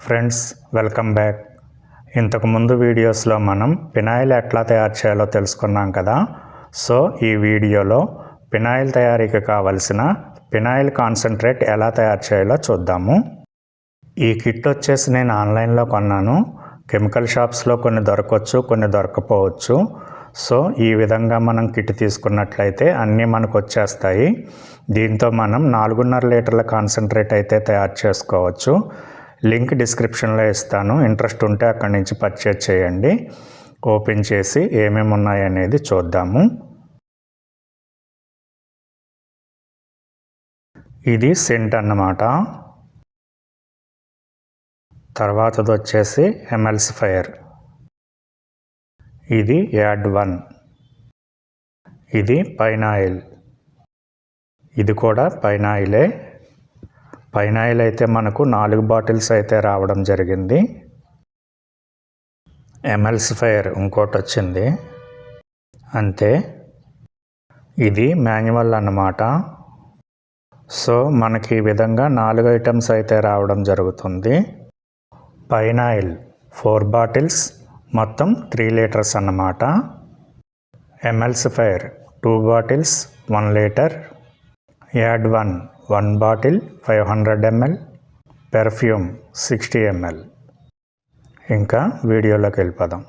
Friends welcome back. ఇంతకుముందు వీడియోస్లో మనం పినాయిల్ ఎట్లా తయారు చేయాలో తెలుసుకున్నాం కదా. సో ఈ వీడియోలో పినాయిల్ తయారీకి కావలసిన పినాయిల్ కాన్సన్ట్రేట్ ఎలా తయారు చేయాలో చూద్దాము. ఈ కిట్ వచ్చేసి నేను ఆన్లైన్లో కొన్నాను. కెమికల్ షాప్స్లో కొన్ని దొరకవచ్చు కొన్ని దొరకపోవచ్చు. సో ఈ విధంగా మనం కిట్ తీసుకున్నట్లయితే అన్నీ మనకు వచ్చేస్తాయి. దీంతో మనం నాలుగున్నర లీటర్ల కాన్సన్ట్రేట్ అయితే తయారు చేసుకోవచ్చు. లింక్ డిస్క్రిప్షన్లో ఇస్తాను. ఇంట్రెస్ట్ ఉంటే అక్కడి నుంచి పర్చేజ్ చేయండి. ఓపెన్ చేసి ఏమేమి ఉన్నాయనేది చూద్దాము. ఇది సెంట్ అన్నమాట. తర్వాతది వచ్చేసి ఎమ్ఎల్సిఫైర్ ఇది యాడ్ వన్. ఇది పైనాయిల్ ఇది కూడా పైనాయిలే పైనాయిల్ అయితే మనకు నాలుగు బాటిల్స్ అయితే రావడం జరిగింది. ఎమ్ఎల్సిఫైర్ ఇంకోటి వచ్చింది. అంతే. ఇది మాన్యువల్ అన్నమాట. సో మనకి ఈ విధంగా నాలుగు ఐటమ్స్ అయితే రావడం జరుగుతుంది. పైనాయిల్ ఫోర్ బాటిల్స్ మొత్తం త్రీ లీటర్స్ అన్నమాట. Emulsifier two bottles one litre. Add one one bottle five hundred ML perfume sixty ML. ఇంకా వీడియోలోకి వెళ్ళిపోదాం.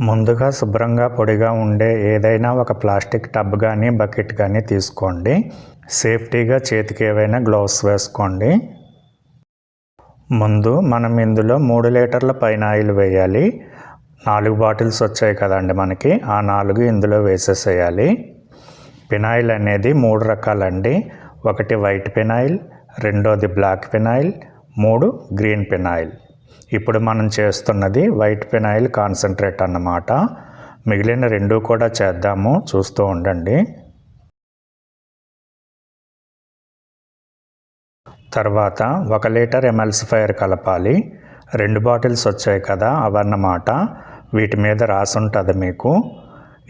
ముందుగా శుభ్రంగా పొడిగా ఉండే ఏదైనా ఒక ప్లాస్టిక్ టబ్ కానీ బకెట్ కానీ తీసుకోండి. సేఫ్టీగా చేతికి ఏవైనా గ్లౌస్ వేసుకోండి. ముందు మనం ఇందులో మూడు లీటర్ల పైన ఆయిల్ వేయాలి. నాలుగు బాటిల్స్ వచ్చాయి కదండి మనకి ఆ నాలుగు ఇందులో వేసేసేయాలి. పినాయిల్ అనేది మూడు రకాలండి. ఒకటి వైట్ పెనాయిల్ రెండోది బ్లాక్ పెనాయిల్ మూడు గ్రీన్ పెనాయిల్. ఇప్పుడు మనం చేస్తున్నది వైట్ పెనాయిల్ కాన్సన్ట్రేట్ అన్నమాట. మిగిలిన రెండు కూడా చేద్దాము. చూస్తూ ఉండండి. తర్వాత ఒక లీటర్ ఎమల్సిఫైర్ కలపాలి. రెండు బాటిల్స్ వచ్చాయి కదా అవన్నమాట. వీటి మీద రాసుంటుంది మీకు.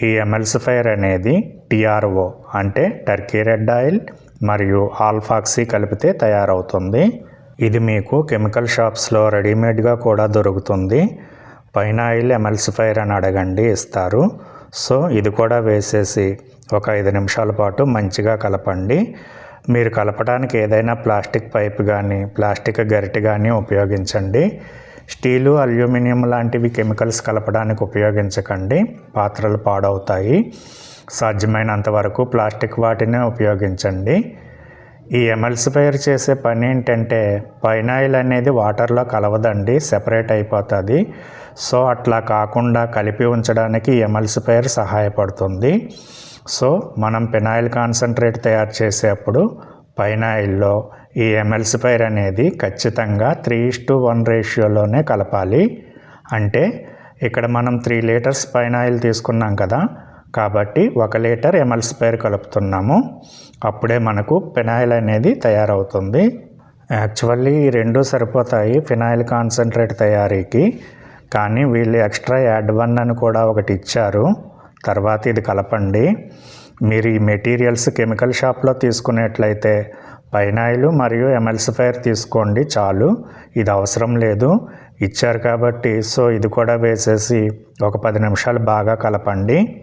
ఈ ఎమల్సిఫైర్ అనేది టిఆర్ఓ అంటే టర్కీ రెడ్ ఆయిల్ మరియు ఆల్ఫాక్సీ కలిపితే తయారవుతుంది. ఇది మీకు కెమికల్ షాప్స్లో రెడీమేడ్గా కూడా దొరుకుతుంది. పైన ఆయిల్ ఎమల్సిఫైర్ అని అడగండి ఇస్తారు. సో ఇది కూడా వేసేసి ఒక ఐదు నిమిషాల పాటు మంచిగా కలపండి. మీరు కలపడానికి ఏదైనా ప్లాస్టిక్ పైప్ కానీ ప్లాస్టిక్ గరిటె కానీ ఉపయోగించండి. స్టీలు అల్యూమినియం లాంటివి కెమికల్స్ కలపడానికి ఉపయోగించకండి. పాత్రలు పాడవుతాయి. సాధ్యమైనంత వరకు ప్లాస్టిక్ వాటినే ఉపయోగించండి. ఈ ఎమల్సిఫైర్ చేసే పని ఏంటంటే పైనాయిల్ అనేది వాటర్లో కలవదండి సెపరేట్ అయిపోతుంది. సో అట్లా కాకుండా కలిపి ఉంచడానికి ఎమల్సిఫైర్ సహాయపడుతుంది. సో మనం పెనాయిల్ కాన్సన్ట్రేట్ తయారు చేసేప్పుడు పైనాయిల్లో ఈ ఎమల్సిఫైర్ అనేది ఖచ్చితంగా త్రీ టు వన్ రేషియోలోనే కలపాలి. అంటే ఇక్కడ మనం త్రీ లీటర్స్ పైనాయిల్ తీసుకున్నాం కదా కాబట్టి ఒక లీటర్ ఎమల్స్పైర్ కలుపుతున్నాము. అప్పుడే మనకు ఫినాయిల్ అనేది తయారవుతుంది. యాక్చువల్లీ ఈ రెండు సరిపోతాయి ఫినాయిల్ కాన్సన్ట్రేట్ తయారీకి. కానీ వీళ్ళు ఎక్స్ట్రా యాడ్ వన్ అని కూడా ఒకటి ఇచ్చారు. తర్వాత ఇది కలపండి. మీరు ఈ మెటీరియల్స్ కెమికల్ షాప్లో తీసుకునేట్లయితే పైనాయిలు మరియు ఎమల్సిఫైర్ తీసుకోండి చాలు. ఇది అవసరం లేదు. ఇచ్చారు కాబట్టి సో ఇది కూడా వేసేసి ఒక పది నిమిషాలు బాగా కలపండి.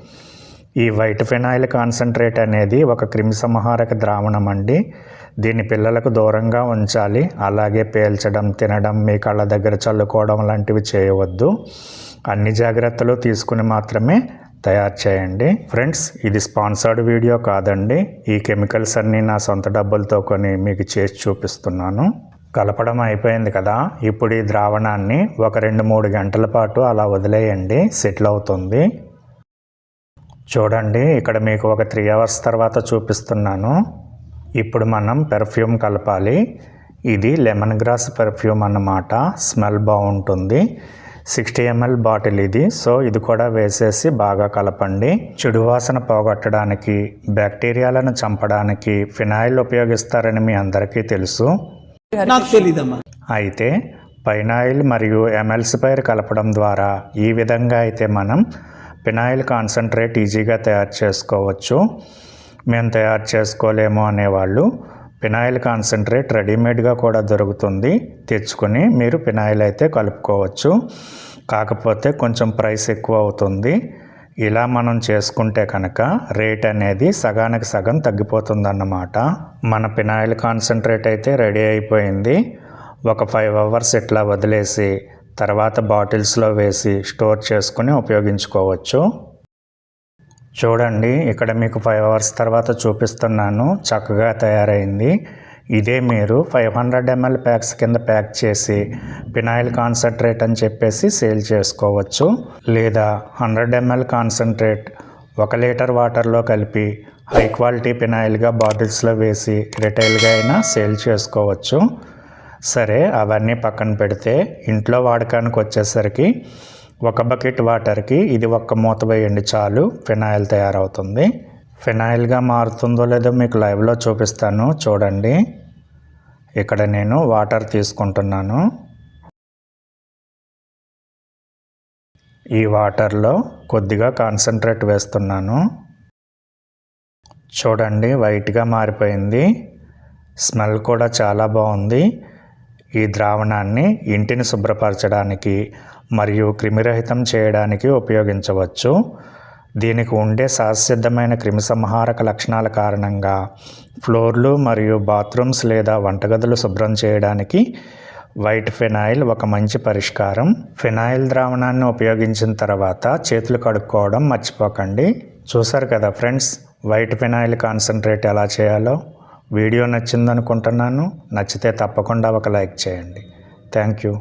ఈ వైట్ ఫినాయిల్ కాన్సన్ట్రేట్ అనేది ఒక క్రిమిసంహారక ద్రావణం అండి. దీన్ని పిల్లలకు దూరంగా ఉంచాలి. అలాగే పేల్చడం తినడం మీ కళ్ళ దగ్గర చల్లుకోవడం లాంటివి చేయవద్దు. అన్ని జాగ్రత్తలు తీసుకుని మాత్రమే తయారు చేయండి. ఫ్రెండ్స్ ఇది స్పాన్సర్డ్ వీడియో కాదండి. ఈ కెమికల్స్ అన్నీ నా సొంత డబ్బులతో కొని మీకు చేసి చూపిస్తున్నాను. కలపడం అయిపోయింది కదా. ఇప్పుడు ఈ ద్రావణాన్ని ఒక రెండు మూడు గంటల పాటు అలా వదిలేయండి. సెటిల్ అవుతుంది. చూడండి ఇక్కడ మీకు ఒక త్రీ అవర్స్ తర్వాత చూపిస్తున్నాను. ఇప్పుడు మనం పెర్ఫ్యూమ్ కలపాలి. ఇది లెమన్ గ్రాస్ పెర్ఫ్యూమ్ అన్నమాట. స్మెల్ బాగుంటుంది. సిక్స్టీ ఎంఎల్ బాటిల్ ఇది. సో ఇది కూడా వేసేసి బాగా కలపండి. చెడు వాసన పోగొట్టడానికి బ్యాక్టీరియాలను చంపడానికి ఫినాయిల్ ఉపయోగిస్తారని మీ అందరికీ తెలుసు. అయితే పైనాయిల్ మరియు ఎమల్సిపైర్ కలపడం ద్వారా ఈ విధంగా అయితే మనం పినాయిల్ కాన్సన్ట్రేట్ ఈజీగా తయారు చేసుకోవచ్చు. మేము తయారు చేసుకోలేము అనేవాళ్ళు. ఫినాయిల్ కాన్సన్ట్రేట్ రెడీమేడ్గా కూడా దొరుకుతుంది. తెచ్చుకొని మీరు ఫినాయిల్ అయితే కలుపుకోవచ్చు. కాకపోతే కొంచెం ప్రైస్ ఎక్కువ అవుతుంది. ఇలా మనం చేసుకుంటే కనుక రేట్ అనేది సగానికి సగం తగ్గిపోతుందన్నమాట. మన ఫినాయిల్ కాన్సన్ట్రేట్ అయితే రెడీ అయిపోయింది. ఒక ఫైవ్ అవర్స్ ఇట్లా వదిలేసి తర్వాత బాటిల్స్లో వేసి స్టోర్ చేసుకుని ఉపయోగించుకోవచ్చు. చూడండి ఇక్కడ మీకు ఫైవ్ అవర్స్ తర్వాత చూపిస్తున్నాను. చక్కగా తయారైంది. ఇదే మీరు ఫైవ్ హండ్రెడ్ ఎంఎల్ ప్యాక్స్ కింద ప్యాక్ చేసి ఫినాయిల్ కాన్సన్ట్రేట్ అని చెప్పేసి సేల్ చేసుకోవచ్చు. లేదా హండ్రెడ్ ఎంఎల్ కాన్సన్ట్రేట్ ఒక లీటర్ వాటర్లో కలిపి హై క్వాలిటీ ఫినాయిల్గా బాటిల్స్లో వేసి రిటైల్గా అయినా సేల్ చేసుకోవచ్చు. సరే అవన్నీ పక్కన పెడితే ఇంట్లో వాడకానికి వచ్చేసరికి ఒక బకెట్ వాటర్కి ఇది ఒక్క మూత వేయండి చాలు ఫినాయిల్ తయారవుతుంది. ఫినాయిల్గా మారుతుందో లేదో మీకు లైవ్లో చూపిస్తాను చూడండి. ఇక్కడ నేను వాటర్ తీసుకుంటున్నాను. ఈ వాటర్లో కొద్దిగా కాన్సన్ట్రేట్ వేస్తున్నాను. చూడండి వైట్గా మారిపోయింది. స్మెల్ కూడా చాలా బాగుంది. ఈ ద్రావణాన్ని ఇంటిని శుభ్రపరచడానికి మరియు క్రిమిరహితం చేయడానికి ఉపయోగించవచ్చు. దీనికి ఉండే సహసిద్ధమైన క్రిమిసంహారక లక్షణాల కారణంగా ఫ్లోర్లు మరియు బాత్రూమ్స్ లేదా వంటగదులు శుభ్రం చేయడానికి వైట్ ఫినాయిల్ ఒక మంచి పరిష్కారం. ఫినాయిల్ ద్రావణాన్ని ఉపయోగించిన తర్వాత చేతులు కడుక్కోవడం మర్చిపోకండి. చూసారు కదా ఫ్రెండ్స్ వైట్ ఫినాయిల్ కాన్సన్ట్రేట్ ఎలా చేయాలో? వీడియో నచ్చిందనుకుంటున్నాను నచ్చితే తప్పకుండా ఒక లైక్ చేయండి. Thank you.